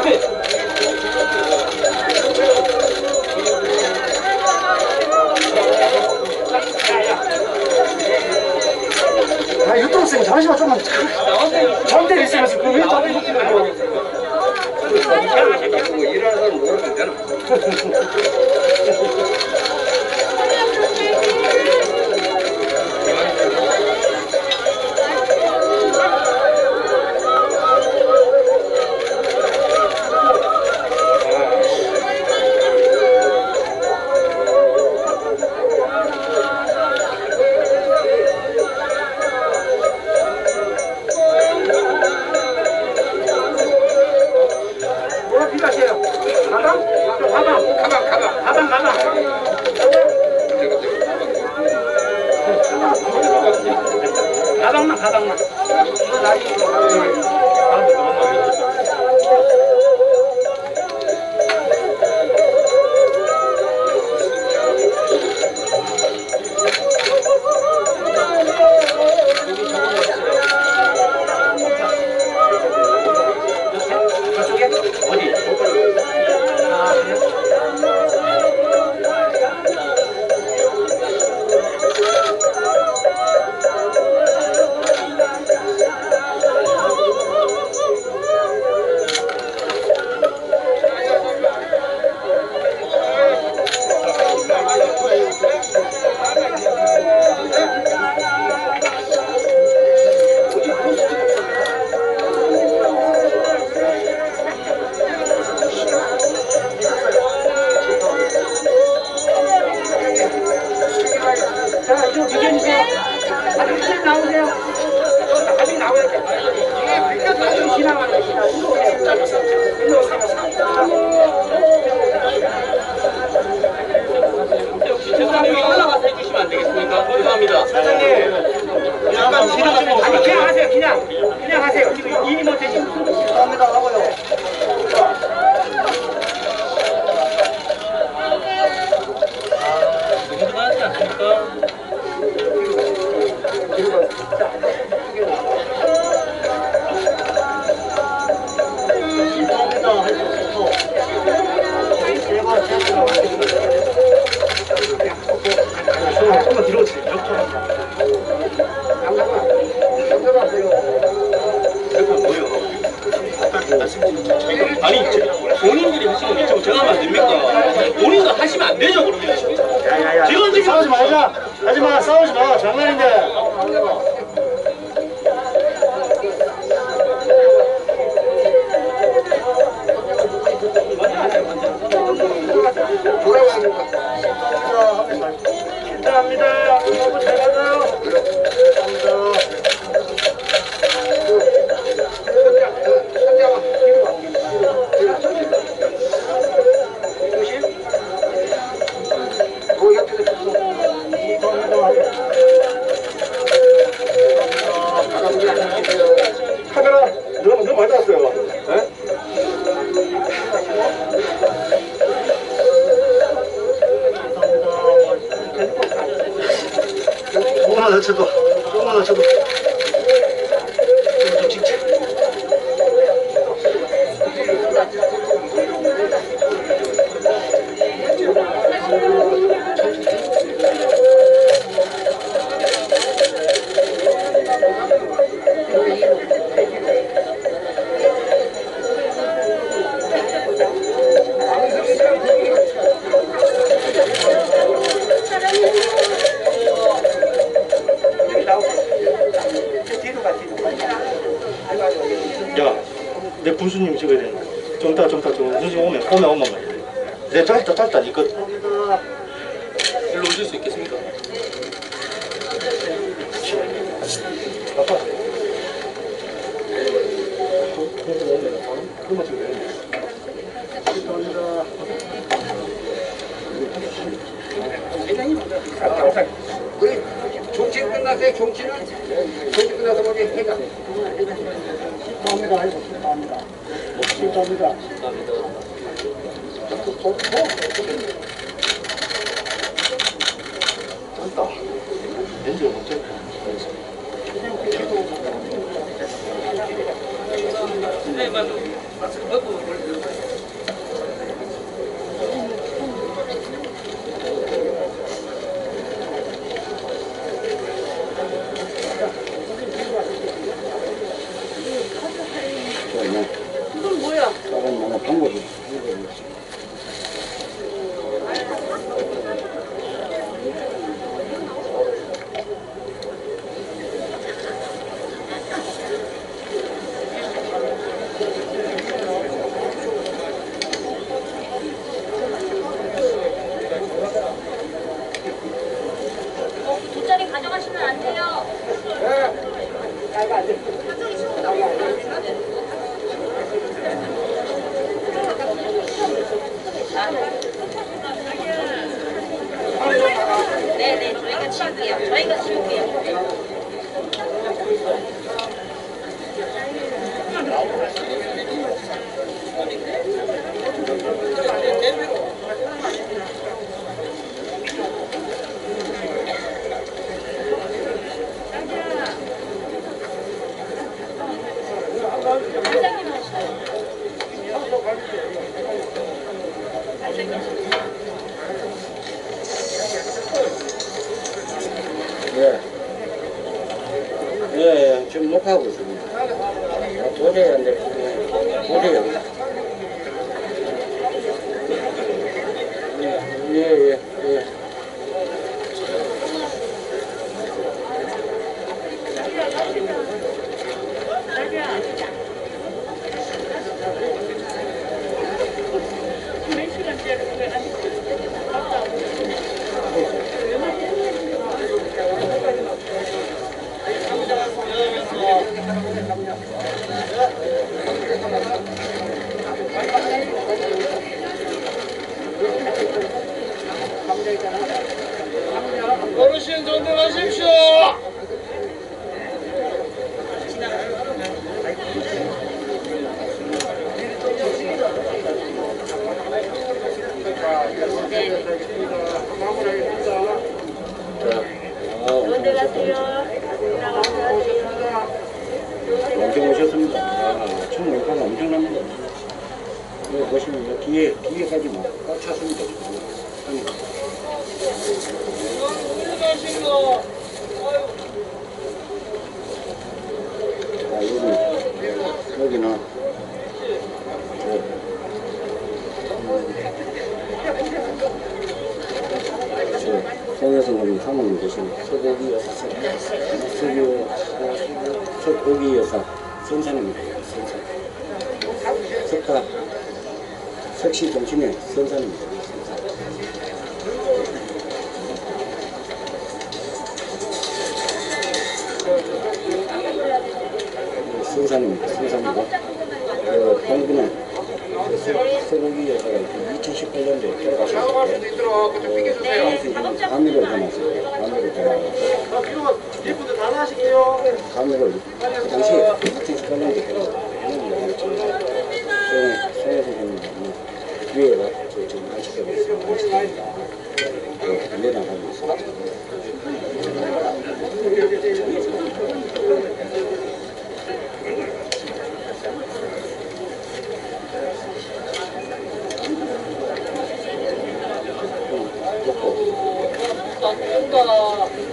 앞에. 아 유튜브생 잠시만 좀만 잠대리 있으면서 그왜 잠대리 있으면서 일하는 사람 모르면 되나? 大丈。 아니 제, 본인들이 하시는 게 있죠. 제가 하면 안 됩니까? 본인도 하시면 안 되죠 그러면. 지금 지금 싸우지 말자. 하지 마 싸우지 마 장난인데. 감사합니다. 여러분 잘 가요. 的尺度，中央的尺度，这就进去。Thank you. 오면 오면 내 짧다 짧다 이거 일로 오실 수 있겠습니까? 아빠 우리 종치 끝났어요. 종치는 종치 끝나서 뭐지 해가. 짧다 렌즈가 못 짧다 이건 뭐야? 어, 돗자리 가져가시면 안 돼요. 네네, 저희가 치울게요. 저희가 치울게요. 사장님 하시죠. 예. 예, 예, 지금 녹화하고 있습니다. 아, 도저히 안 돼. 도저히 안 돼. 예, 예, 예. 어르신 존대하십시오. 어디 가세요? 엄청 오셨습니다. 아, 총 물가가 엄청납니다. 여기 보시면 요 뒤에, 찼습니다. 지금. 아니, 아, 여기, 여기는, 선생님 사모님 계신 서고기 여사, 서기, 서고기 여사, 선사님입니다. 선사. 석가, 석시 동심의 선사입니다. 선사. 선사입니다. 선사입니다. 그 동군은 서고기 여사가 2018년도에 돌아가셨는데 있도록 그좀 비켜주세요. 감미를 전하셨어요. 감미를 전하셨어요. 필요가 리프트 다 나가실게요 감미를 그 당시에 2018년도에 の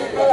일반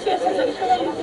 すいません。